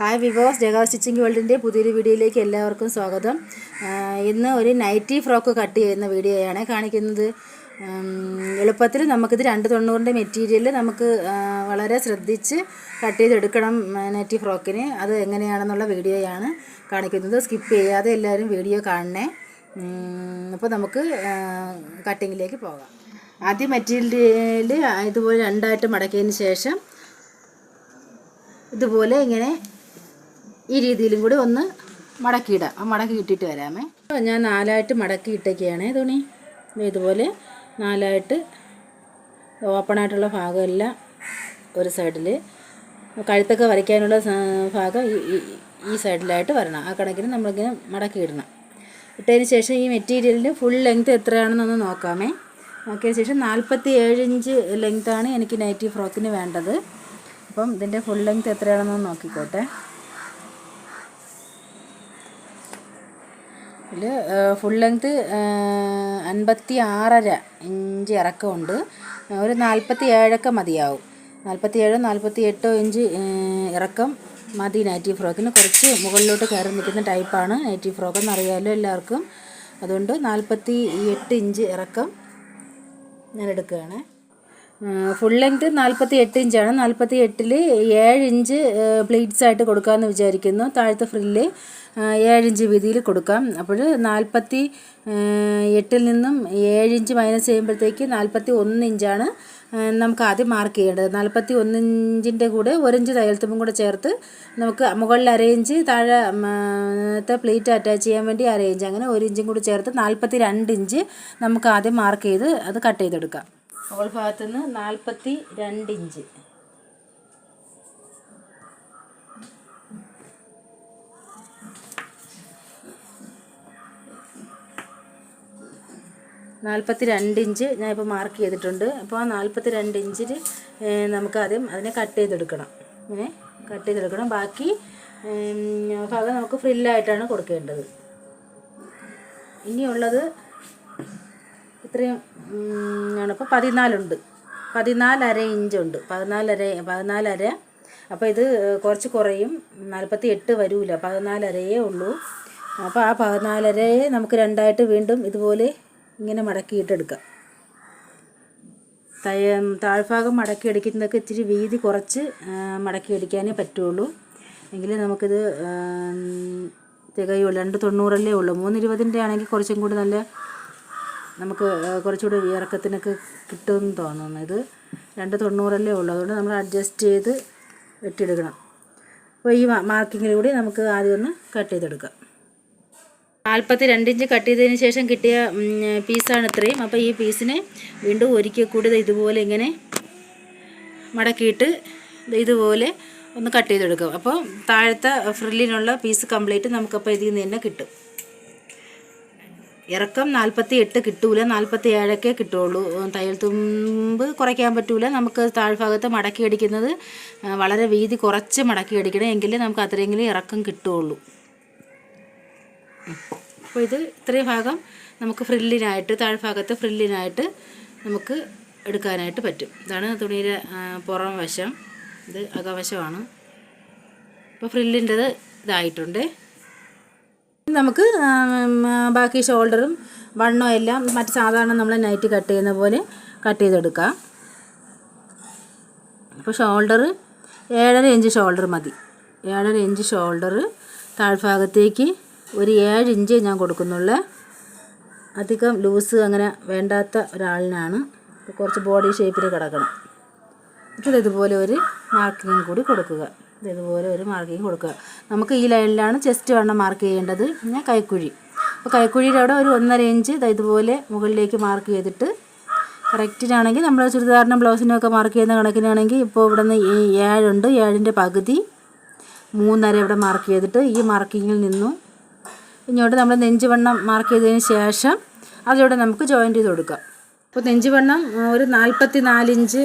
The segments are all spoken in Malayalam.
ഹായ് വിവോസ് ജഗാവ് സ്റ്റിച്ചിങ് വേൾഡിന്റെ പുതിയൊരു വീഡിയോയിലേക്ക് എല്ലാവർക്കും സ്വാഗതം. ഇന്ന് ഒരു നൈറ്റി ഫ്രോക്ക് കട്ട് ചെയ്യുന്ന വീഡിയോയാണ് കാണിക്കുന്നത്. എളുപ്പത്തിൽ നമുക്കിത് രണ്ട് തൊണ്ണൂറിന്റെ മെറ്റീരിയൽ നമുക്ക് വളരെ ശ്രദ്ധിച്ച് കട്ട് ചെയ്തെടുക്കണം നൈറ്റി ഫ്രോക്കിന്. അത് എങ്ങനെയാണെന്നുള്ള വീഡിയോയാണ് കാണിക്കുന്നത്. സ്കിപ്പ് ചെയ്യാതെ എല്ലാവരും വീഡിയോ കാണണേ. അപ്പോൾ നമുക്ക് കട്ടിങ്ങിലേക്ക് പോകാം. ആദ്യം മെറ്റീരിയൽ ഇതുപോലെ രണ്ടായിട്ട് മടക്കിയതിന് ശേഷം ഇതുപോലെ ഇങ്ങനെ ഈ രീതിയിലും കൂടി ഒന്ന് മടക്കിയിടാം ആ മടക്കി ഇട്ടിട്ട് വരാമേ. ഞാൻ നാലായിട്ട് മടക്കി ഇട്ടൊക്കെയാണ് തുണി ഇതുപോലെ നാലായിട്ട് ഓപ്പണായിട്ടുള്ള ഭാഗമെല്ലാം ഒരു സൈഡിൽ കഴുത്തൊക്കെ വരയ്ക്കാനുള്ള ഭാഗം ഈ സൈഡിലായിട്ട് വരണം. ആ കണക്കിന് നമ്മളിങ്ങനെ മടക്കി ഇടണം. ഇട്ടതിന് ശേഷം ഈ മെറ്റീരിയലിന് ഫുൾ ലെങ്ത് എത്രയാണെന്നൊന്ന് നോക്കാമേ. നോക്കിയതിന് ശേഷം നാൽപ്പത്തി ഏഴ് ഇഞ്ച് ലെങ്ത്താണ് എനിക്ക് നൈറ്റി ഫ്രോക്കിന് വേണ്ടത്. അപ്പം ഇതിന്റെ ഫുൾ ലെങ്ത് എത്രയാണെന്നൊന്ന് നോക്കിക്കോട്ടെ. ഇതിൽ ഫുൾ ലെങ്ത് അൻപത്തി ആറര ഇഞ്ച് ഇറക്കമുണ്ട്. ഒരു നാൽപ്പത്തി ഏഴൊക്കെ മതിയാവും. നാൽപ്പത്തി ഏഴോ നാൽപ്പത്തി എട്ടോ ഇഞ്ച് ഇറക്കം മതി നൈറ്റി ഫ്രോക്കിന് കുറച്ച് മുകളിലോട്ട് കയറി നിൽക്കുന്ന ടൈപ്പാണ് നൈറ്റി ഫ്രോക്ക് എന്നറിയാമല്ലോ എല്ലാവർക്കും. അതുകൊണ്ട് നാൽപ്പത്തി എട്ട് ഇഞ്ച് ഇറക്കം ഞാൻ എടുക്കുകയാണ്. ഫുൾ ലെങ്ത് നാൽപ്പത്തി എട്ട് ഇഞ്ചാണ് നാൽപ്പത്തി എട്ടിൽ ഏഴ് ഇഞ്ച് പ്ലീറ്റ്സ് ആയിട്ട് കൊടുക്കാമെന്ന് വിചാരിക്കുന്നു. താഴത്തെ ഫ്രില്ല് ഏഴ് ഇഞ്ച് വീതിയിൽ കൊടുക്കാം. അപ്പോൾ നാൽപ്പത്തി എട്ടിൽ നിന്നും ഏഴ് ഇഞ്ച് മൈനസ് ചെയ്യുമ്പോഴത്തേക്ക് നാൽപ്പത്തി ഒന്ന് ഇഞ്ചാണ് നമുക്ക് ആദ്യം മാർക്ക് ചെയ്യേണ്ടത്. നാൽപ്പത്തി ഒന്ന് ഇഞ്ചിന്റെ കൂടെ ഒരിഞ്ച് തയ്യൽത്തുമ്പും കൂടെ ചേർത്ത് നമുക്ക് മുകളിൽ അരയിഞ്ച് ഇഞ്ച് താഴെ പ്ലേറ്റ് അറ്റാച്ച് ചെയ്യാൻ വേണ്ടി അരയിഞ്ച് അങ്ങനെ ഒരു ഇഞ്ചും കൂടി ചേർത്ത് നാൽപ്പത്തി രണ്ട് ഇഞ്ച് നമുക്ക് ആദ്യം മാർക്ക് ചെയ്ത് അത് കട്ട് ചെയ്തെടുക്കാം. മുകൾ ഭാഗത്തു നിന്ന് നാൽപ്പത്തി രണ്ട് ഇഞ്ച്. നാൽപ്പത്തി രണ്ട് ഇഞ്ച് ഞാൻ ഇപ്പോൾ മാർക്ക് ചെയ്തിട്ടുണ്ട്. അപ്പോൾ ആ നാൽപ്പത്തി രണ്ട് ഇഞ്ചിൽ നമുക്ക് ആദ്യം അതിനെ കട്ട് ചെയ്തെടുക്കണം. ഇങ്ങനെ കട്ട് ചെയ്തെടുക്കണം. ബാക്കി ഭാഗം നമുക്ക് ഫ്രില്ലായിട്ടാണ് കൊടുക്കേണ്ടത്. ഇനിയുള്ളത് ഇത്രയും ആണ്. അപ്പോൾ പതിനാലുണ്ട്. പതിനാലര ഇഞ്ചുണ്ട്. പതിനാലര പതിനാലര. അപ്പോൾ ഇത് കുറച്ച് കുറയും. നാൽപ്പത്തി എട്ട് വരൂല. പതിനാലരയേ ഉള്ളൂ. അപ്പോൾ ആ പതിനാലരയെ നമുക്ക് രണ്ടായിട്ട് വീണ്ടും ഇതുപോലെ ഇങ്ങനെ മടക്കിയിട്ടെടുക്കാം. തയ താഴ്ഭാഗം മടക്കി അടിക്കുന്നതൊക്കെ ഇച്ചിരി വീതി കുറച്ച് മടക്കി അടിക്കാനേ പറ്റുള്ളൂ. എങ്കിൽ നമുക്കിത് തികയുള്ളൂ രണ്ട് തൊണ്ണൂറല്ലേ ഉള്ളൂ. മൂന്ന് ഇരുപതിന്റെ ആണെങ്കിൽ കുറച്ചും കൂടി നല്ല നമുക്ക് കുറച്ചുകൂടി ഇറക്കത്തിനൊക്കെ കിട്ടുമെന്ന് തോന്നുന്നു. ഇത് രണ്ട് തൊണ്ണൂറല്ലേ ഉള്ളൂ. അതുകൊണ്ട് നമ്മൾ അഡ്ജസ്റ്റ് ചെയ്ത് വെട്ടിയെടുക്കണം. അപ്പോൾ ഈ മാർക്കിങ്ങിലൂടെ നമുക്ക് ആദ്യം ഒന്ന് കട്ട് ചെയ്തെടുക്കാം. നാൽപ്പത്തി രണ്ട് ഇഞ്ച് കട്ട് ചെയ്തതിന് ശേഷം കിട്ടിയ പീസാണ് ഇത്രയും. അപ്പോൾ ഈ പീസിനെ വീണ്ടും ഒരിക്കൽ കൂടി ഇതുപോലെ ഇങ്ങനെ മടക്കിയിട്ട് ഇതുപോലെ ഒന്ന് കട്ട് ചെയ്തെടുക്കും. അപ്പോൾ താഴത്തെ ഫ്രില്ലിനുള്ള പീസ് കംപ്ലീറ്റ് നമുക്കപ്പോൾ ഇതിൽ നിന്ന് തന്നെ കിട്ടും. ഇറക്കം നാൽപ്പത്തി എട്ട് കിട്ടൂല നാൽപ്പത്തി ഏഴൊക്കെ കിട്ടുള്ളൂ തയ്യൽ തുമ്പ് കുറയ്ക്കാൻ പറ്റൂല. നമുക്ക് താഴ്ഭാഗത്ത് മടക്കി അടിക്കുന്നത് വളരെ വീതി കുറച്ച് മടക്കി അടിക്കണം എങ്കിലേ നമുക്ക് അത്രയെങ്കിലും ഇറക്കം കിട്ടുള്ളൂ. അപ്പോൾ ഇത് ഇത്രയും ഭാഗം നമുക്ക് ഫ്രില്ലിനായിട്ട് താഴ്ഭാഗത്ത് ഫ്രില്ലിനായിട്ട് നമുക്ക് എടുക്കാനായിട്ട് പറ്റും. ഇതാണ് തുണിയുടെ പുറം വശം. ഇത് അകവശമാണ്. അപ്പോൾ ഫ്രില്ലിന്റെത് ഇതായിട്ടുണ്ട്. നമുക്ക് ബാക്കി ഷോൾഡറും വണ്ണോ എല്ലാം മറ്റ് സാധാരണ നമ്മൾ നൈറ്റ് കട്ട് ചെയ്യുന്ന പോലെ കട്ട് ചെയ്തെടുക്കാം. അപ്പോൾ ഷോൾഡർ ഏഴര ഇഞ്ച് ഷോൾഡർ മതി. ഏഴര ഇഞ്ച് ഷോൾഡർ താഴ്ഭാഗത്തേക്ക് ഒരു ഏഴ് ഇഞ്ച് ഞാൻ കൊടുക്കുന്നുള്ളൂ. അധികം ലൂസ് അങ്ങനെ വേണ്ടാത്ത ഒരാളിനാണ്. കുറച്ച് ബോഡി ഷേപ്പിൽ കിടക്കണം. എന്നിട്ട് ഇതുപോലെ ഒരു മാർക്കിങ്ങും കൂടി കൊടുക്കുക. ഇതുപോലെ ഒരു മാർക്കിങ് കൊടുക്കുക. നമുക്ക് ഈ ലൈനിലാണ് ചെസ്റ്റ് വണ്ണം മാർക്ക് ചെയ്യേണ്ടത്. പിന്നെ കൈക്കുഴി. അപ്പോൾ കൈക്കുഴിയുടെ അവിടെ ഒരു ഒന്നര ഇഞ്ച് ഇതുപോലെ മുകളിലേക്ക് മാർക്ക് ചെയ്തിട്ട് കറക്റ്റിനാണെങ്കിൽ നമ്മൾ ചുരിദാറിനും ബ്ലൗസിനൊക്കെ മാർക്ക് ചെയ്യുന്ന കണക്കിനാണെങ്കിൽ ഇപ്പോൾ ഇവിടെ നിന്ന് ഈ ഏഴുണ്ട് ഏഴിന്റെ പകുതി മൂന്നര ഇവിടെ മാർക്ക് ചെയ്തിട്ട് ഈ മാർക്കിങ്ങിൽ നിന്നും ഇങ്ങോട്ട് നമ്മൾ നെഞ്ചുവണ്ണം മാർക്ക് ചെയ്തതിന് ശേഷം അതിലൂടെ നമുക്ക് ജോയിന്റ് ചെയ്ത് കൊടുക്കാം. അപ്പോൾ നെഞ്ച് വണ്ണം ഒരു നാൽപ്പത്തി നാലിഞ്ച്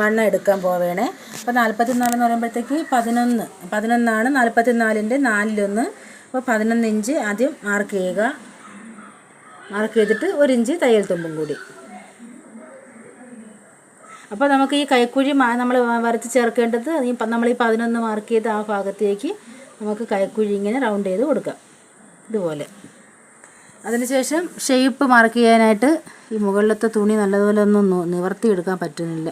വണ്ണം എടുക്കാൻ പോവേണേ അപ്പോൾ നാൽപ്പത്തി നാലെന്ന് പറയുമ്പോഴത്തേക്ക് പതിനൊന്ന് പതിനൊന്നാണ് നാൽപ്പത്തി നാലിന്റെ നാലിലൊന്ന്. അപ്പോൾ പതിനൊന്ന് ഇഞ്ച് ആദ്യം മാർക്ക് ചെയ്യുക. മാർക്ക് ചെയ്തിട്ട് ഒരു ഇഞ്ച് തയ്യൽ തുമ്പും കൂടി. അപ്പോൾ നമുക്ക് ഈ കൈക്കുഴി നമ്മൾ വരച്ച് ചേർക്കേണ്ടത് ഈ നമ്മൾ ഈ പതിനൊന്ന് മാർക്ക് ചെയ്ത് ആ ഭാഗത്തേക്ക് നമുക്ക് കൈക്കുഴി ഇങ്ങനെ റൗണ്ട് ചെയ്ത് കൊടുക്കാം. ഇതുപോലെ. അതിനുശേഷം ഷേപ്പ് മാർക്ക് ചെയ്യാനായിട്ട് ഈ മുകളിലത്തെ തുണി നല്ലതുപോലെ ഒന്നും നിവർത്തി നിവർത്തിയെടുക്കാൻ പറ്റുന്നില്ല.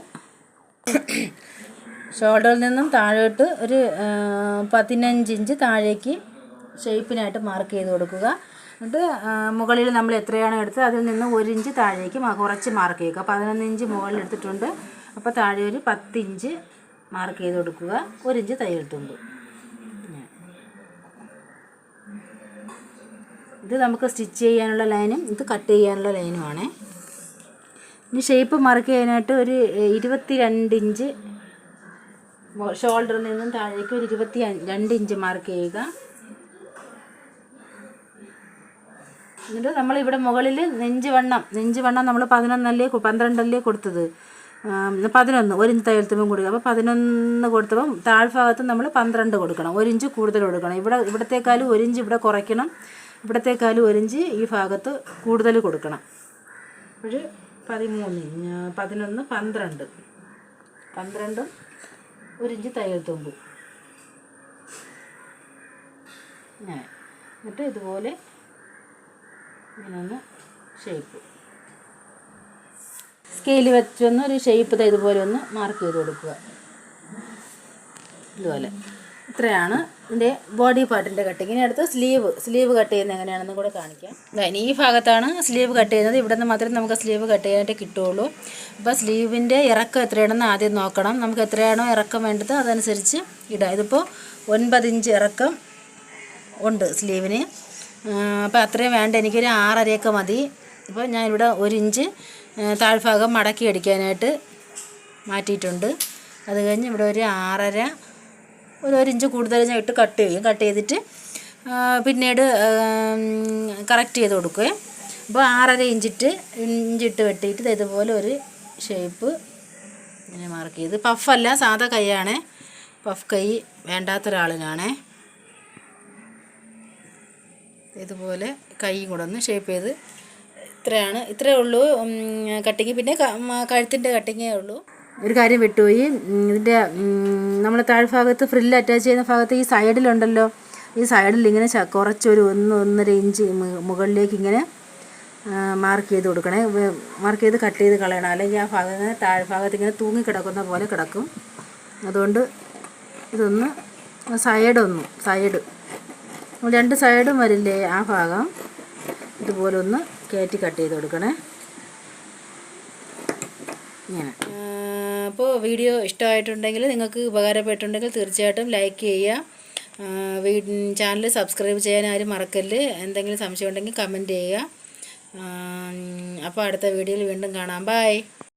ഷോൾഡറിൽ നിന്നും താഴോട്ട് ഒരു പതിനഞ്ച് ഇഞ്ച് താഴേക്ക് ഷേപ്പിനായിട്ട് മാർക്ക് ചെയ്ത് കൊടുക്കുക. എന്നിട്ട് മുകളിൽ നമ്മൾ എത്രയാണോ എടുത്തത് അതിൽ നിന്ന് ഒരു ഇഞ്ച് താഴേക്ക് കുറച്ച് മാർക്ക് ചെയ്യുക. പതിനൊന്ന് ഇഞ്ച് മുകളിൽ എടുത്തിട്ടുണ്ട്. അപ്പോൾ താഴെ ഒരു പത്തിഞ്ച് മാർക്ക് ചെയ്ത് കൊടുക്കുക. ഒരു ഇഞ്ച് തയ്യൽ തുമ്പ് ഇത് നമുക്ക് സ്റ്റിച്ച് ചെയ്യാനുള്ള ലൈനും ഇത് കട്ട് ചെയ്യാനുള്ള ലൈനുമാണേ. ഇനി ഷേപ്പ് മാർക്ക് ചെയ്യാനായിട്ട് ഒരു ഇരുപത്തി രണ്ട് ഇഞ്ച് ഷോൾഡറിൽ നിന്നും താഴേക്ക് ഒരു ഇരുപത്തി രണ്ട് ഇഞ്ച് മാർക്ക് ചെയ്യുക. എന്നിട്ട് നമ്മൾ ഇവിടെ മുകളിൽ നെഞ്ച് വണ്ണം നെഞ്ച് വണ്ണം നമ്മൾ പതിനൊന്നല്ലേ പന്ത്രണ്ടല്ലേ കൊടുത്തത്. പതിനൊന്ന് ഒരു ഇഞ്ച് തയ്യൽത്തുമ്പം കൊടുക്കുക. അപ്പോൾ പതിനൊന്ന് കൊടുത്തപ്പം താഴ്ഭാഗത്ത് നമ്മൾ പന്ത്രണ്ട് കൊടുക്കണം. ഒരു ഇഞ്ച് കൂടുതൽ കൊടുക്കണം. ഇവിടെ ഇവിടത്തേക്കാളും ഒരു ഇഞ്ച് ഇവിടെ കുറയ്ക്കണം. ഇവിടത്തേക്കാളും ഒരിഞ്ച് ഈ ഭാഗത്ത് കൂടുതൽ കൊടുക്കണം. ഒരു പതിമൂന്ന് പതിനൊന്ന് പന്ത്രണ്ട്. പന്ത്രണ്ടും ഒരിഞ്ച് തയ്യൽ തുമ്പ്. എന്നിട്ട് ഇതുപോലെ ഇങ്ങനെ ഒന്ന് ഷേപ്പ് സ്കെയിൽ വെച്ചൊന്ന് ഒരു ഷേപ്പ് ഇതുപോലെ ഒന്ന് മാർക്ക് ചെയ്ത് കൊടുക്കുക. ഇതുപോലെ. ഇത്രയാണ് ഇതിന്റെ ബോഡി പാർട്ടിന്റെ കട്ടിങ് ഇനി അടുത്ത് സ്ലീവ് സ്ലീവ് കട്ട് ചെയ്യുന്നത് എങ്ങനെയാണെന്ന് കൂടെ കാണിക്കാം. ഇനി ഈ ഭാഗത്താണ് സ്ലീവ് കട്ട് ചെയ്യുന്നത്. ഇവിടെ നിന്ന് മാത്രമേ നമുക്ക് സ്ലീവ് കട്ട് ചെയ്യാനായിട്ട് കിട്ടുകയുള്ളൂ. അപ്പോൾ സ്ലീവിന്റെ ഇറക്കം എത്രയാണെന്ന് ആദ്യം നോക്കണം. നമുക്ക് എത്രയാണോ ഇറക്കം വേണ്ടത് അതനുസരിച്ച് ഇടാം. ഇതിപ്പോൾ ഒൻപത് ഇഞ്ച് ഇറക്കം ഉണ്ട് സ്ലീവിന് അപ്പോൾ അത്രയും വേണ്ട. എനിക്കൊരു ആറരയൊക്കെ മതി. ഇപ്പോൾ ഞാനിവിടെ ഒരു ഇഞ്ച് താഴ്ഭാഗം മടക്കി അടിക്കാനായിട്ട് മാറ്റിയിട്ടുണ്ട്. അത് കഴിഞ്ഞ് ഇവിടെ ഒരു ആറര ഒരു ഒരു ഇഞ്ച് കൂടുതൽ ഞാൻ ഇട്ട് കട്ട് ചെയ്യും. കട്ട് ചെയ്തിട്ട് പിന്നീട് കറക്റ്റ് ചെയ്ത് കൊടുക്കുകയും. അപ്പോൾ ആറര ഇഞ്ചിട്ട് ഇഞ്ചിട്ട് വെട്ടിയിട്ട് ഇതുപോലെ ഒരു ഷേപ്പ് ഇങ്ങനെ മാർക്ക് ചെയ്ത്. പഫല്ല സാധാ കൈയാണ്. പഫ് കൈ വേണ്ടാത്തൊരാളിനാണേ ഇതുപോലെ കൈ കൂടെ ഒന്ന് ഷേപ്പ് ചെയ്ത്. ഇത്രയാണ്. ഇത്രയേ ഉള്ളൂ. കട്ടിങ് പിന്നെ കഴുത്തിന്റെ കട്ടിങ്ങേ ഉള്ളൂ. ഒരു കാര്യം വിട്ടുപോയി. ഇതിന്റെ നമ്മൾ താഴ്ഭാഗത്ത് ഫ്രില്ല് അറ്റാച്ച് ചെയ്യുന്ന ഭാഗത്ത് ഈ സൈഡിലുണ്ടല്ലോ ഈ സൈഡിൽ ഇങ്ങനെ കുറച്ചൊരു ഒന്ന് ഒന്നര ഇഞ്ച് മുകളിലേക്ക് ഇങ്ങനെ മാർക്ക് ചെയ്ത് കൊടുക്കണേ. മാർക്ക് ചെയ്ത് കട്ട് ചെയ്ത് കളയണം. അല്ലെങ്കിൽ ആ ഭാഗം ഇങ്ങനെ താഴ്ഭാഗത്ത് ഇങ്ങനെ തൂങ്ങി കിടക്കുന്ന പോലെ കിടക്കും. അതുകൊണ്ട് ഇതൊന്ന് സൈഡൊന്നും സൈഡ് രണ്ട് സൈഡും വരില്ലേ ആ ഭാഗം. ഇതുപോലെ ഒന്ന് കയറ്റി കട്ട് ചെയ്ത് കൊടുക്കണേ. അപ്പോൾ വീഡിയോ ഇഷ്ടമായിട്ടുണ്ടെങ്കിൽ നിങ്ങൾക്ക് ഉപകാരപ്പെട്ടിട്ടുണ്ടെങ്കിൽ തീർച്ചയായിട്ടും ലൈക്ക് ചെയ്യുക. ചാനൽ സബ്സ്ക്രൈബ് ചെയ്യാൻ ആരും മറക്കല്ല്. എന്തെങ്കിലും സംശയം ഉണ്ടെങ്കിൽ കമന്റ് ചെയ്യുക. അപ്പോൾ അടുത്ത വീഡിയോയിൽ വീണ്ടും കാണാം. ബൈ